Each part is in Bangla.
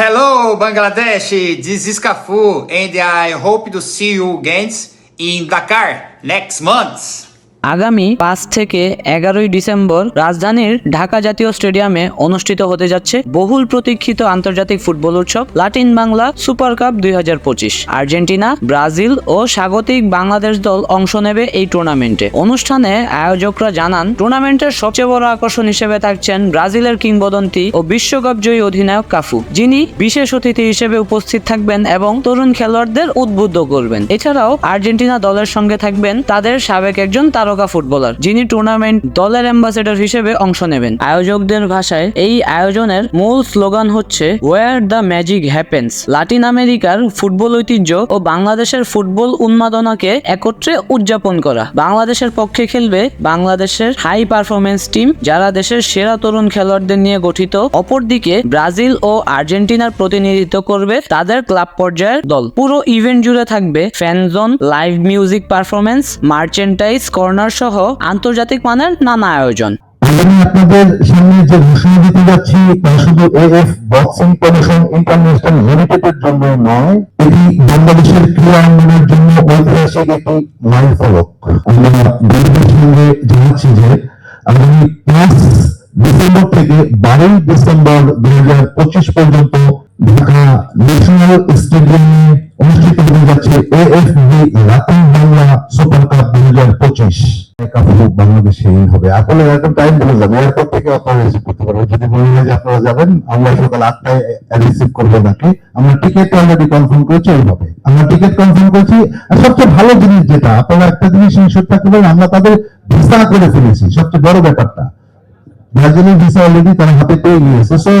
Hello, Bangladesh. This is Cafu, and I hope to see you again in Dakar next month. আগামী পাঁচ থেকে এগারোই ডিসেম্বর রাজধানীর ঢাকা জাতীয় স্টেডিয়ামে অনুষ্ঠিত হতে যাচ্ছে বহুল প্রতীক্ষিত আন্তর্জাতিক ফুটবল উৎসব লাটিন বাংলা সুপার কাপ দুই হাজার পঁচিশ। আর্জেন্টিনা, ব্রাজিল ও স্বাগতিক বাংলাদেশ দল অংশ নেবে এই টুর্নামেন্টে। অনুষ্ঠানে আয়োজকরা জানান, টুর্নামেন্টের সবচেয়ে বড় আকর্ষণ হিসেবে থাকছেন ব্রাজিলের কিংবদন্তি ও বিশ্বকাপ জয়ী অধিনায়ক কাফু। যিনি বিশেষ অতিথি হিসেবে উপস্থিত থাকবেন এবং তরুণ খেলোয়াড়দের উদ্বুদ্ধ করবেন। এছাড়াও আর্জেন্টিনা দলের সঙ্গে থাকবেন তাদের সাবেক একজন তারকা ফুটবলার, যিনি টুর্নামেন্ট দলের অ্যাম্বাসেডর হিসেবে অংশ নেবেন। আয়োজকদের ভাষায়, এই আয়োজনের মূল স্লোগান হচ্ছে where the magic happens Latin আমেরিকার ফুটবল ঐতিহ্য ও বাংলাদেশের ফুটবল উন্মাদনাকে একত্রে উদযাপন করা। বাংলাদেশের পক্ষে খেলবে বাংলাদেশের হাই পারফরমেন্স টিম যারা দেশের সেরা তরুণ খেলোয়াড়দের নিয়ে গঠিত। অপরদিকে, ব্রাজিল ও আর্জেন্টিনার প্রতিনিধিত্ব করবে তাদের ক্লাব পর্যায়ের দল। পুরো ইভেন্ট জুড়ে থাকবে fan zone live music performance merchandise corner সহ আন্তর্জাতিক মানের নানা আয়োজন। আপনাদের সামনে যে ঘোষণা দিতে যাচ্ছি, তা শুধু এএফ বক্সিং প্রমোশন ইন্টারন্যাশনাল জন্য নয়, এটি বাংলাদেশের ক্রীড়া জন্য ঐতিহাসিক একটি মাইল ফলক। আমরা বিএনপির সঙ্গে জানাচ্ছি যে, আগামী পাঁচ ডিসেম্বর থেকে বারোই ডিসেম্বর দুই হাজার পঁচিশ পর্যন্ত ঢাকা ন্যাশনাল স্টেডিয়ামে অনুষ্ঠিত হতে যাচ্ছে এএফবি বাংলা সুপার কাপ দুই হাজার পঁচিশ। বাংলাদেশে হবে। এরকম টাইম এয়ারপোর্ট থেকে আপনারা রিসিভ করতে পারবেন। যদি যে আপনারা যাবেন, আমরা সকাল আটটায় রিসিভ করব নাকি? আমরা টিকিট অলরেডি কনফার্ম করেছি আমরা টিকিট কনফার্ম করেছি। সবচেয়ে ভালো জিনিস যেটা, আপনারা একটা জিনিস নিশ্চিত থাকতে আমরা তাদের ভিসা করে ফেলেছি। সবচেয়ে বড় ব্যাপারটা ব্রাজিলের ভিসা অলরেডি তারা হাতে পেয়ে গিয়েছে। সো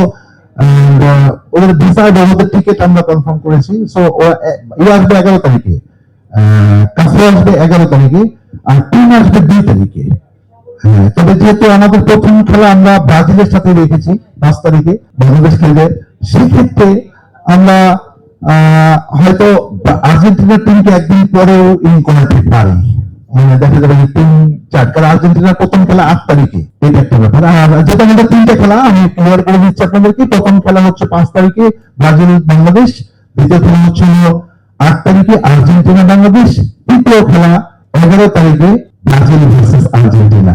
ওদের ভিসা এবং টিকিট আমরা কনফার্ম করেছি। সো ও আসবে এগারো তারিখে। কাছে আসবে এগারো তারিখে আর টিম আসবে দুই তারিখে। হ্যাঁ, তবে যেহেতু আমাদের প্রথম খেলা আমরা ব্রাজিলের সাথে রেখেছি পাঁচ তারিখে বাংলাদেশ খেলবে সেক্ষেত্রে আমরা হয়তো আর্জেন্টিনার টিমকে একদিন পরেও ইন করাতে পারি। মানে দেখা যাবে যে চার কারণ আর্জেন্টিনার প্রথম খেলা আট তারিখে। এটা একটা ব্যাপার আর যেটা আমাদের তিনটে খেলা, আমি ক্লিয়ার করে দিচ্ছি আপনাদেরকে। প্রথম খেলা হচ্ছে পাঁচ তারিখে ব্রাজিল, বাংলাদেশ। দ্বিতীয় খেলা হচ্ছে আট তারিখে আর্জেন্টিনা, বাংলাদেশ। তৃতীয় খেলা এগারো তারিখে ব্রাজিল ভার্সেস আর্জেন্টিনা।